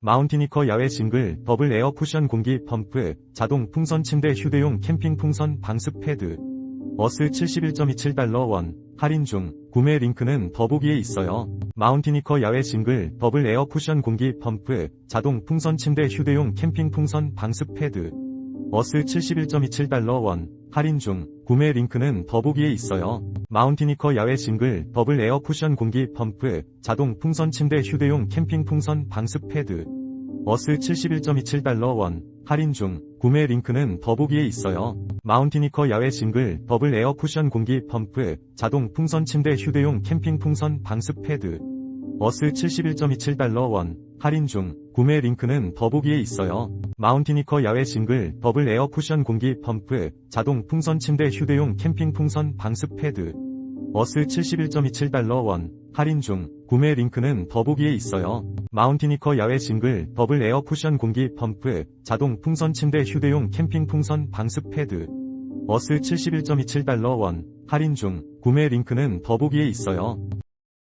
마운티니커 야외 싱글 더블 에어 쿠션 공기 펌프 자동 풍선 침대 휴대용 캠핑 풍선 방습 패드. 어스 71.27달러 원. 할인 중. 구매 링크는 더보기에 있어요. 마운티니커 야외 싱글 더블 에어 쿠션 공기 펌프 자동 풍선 침대 휴대용 캠핑 풍선 방습 패드. 어스 71.27달러 원. 할인 중. 구매 링크는 더보기에 있어요. 마운티니커 야외 싱글 더블 에어 쿠션 공기 펌프 자동 풍선 침대 휴대용 캠핑 풍선 방습 패드. 어스 71.27달러 원. 할인 중. 구매 링크는 더보기에 있어요. 마운티니커 야외 싱글 더블 에어 쿠션 공기 펌프 자동 풍선 침대 휴대용 캠핑 풍선 방습 패드 어스 71.27달러 원 할인 중 구매 링크는 더보기에 있어요. 마운티니커 야외 싱글 더블 에어 쿠션 공기 펌프 자동 풍선 침대 휴대용 캠핑 풍선 방습 패드 어스 71.27달러 원 할인 중 구매 링크는 더보기에 있어요. 마운티니커 야외 싱글 더블 에어 쿠션 공기 펌프 자동 풍선 침대 휴대용 캠핑 풍선 방습 패드 어스 71.27달러 원 할인 중 구매 링크는 더보기에 있어요.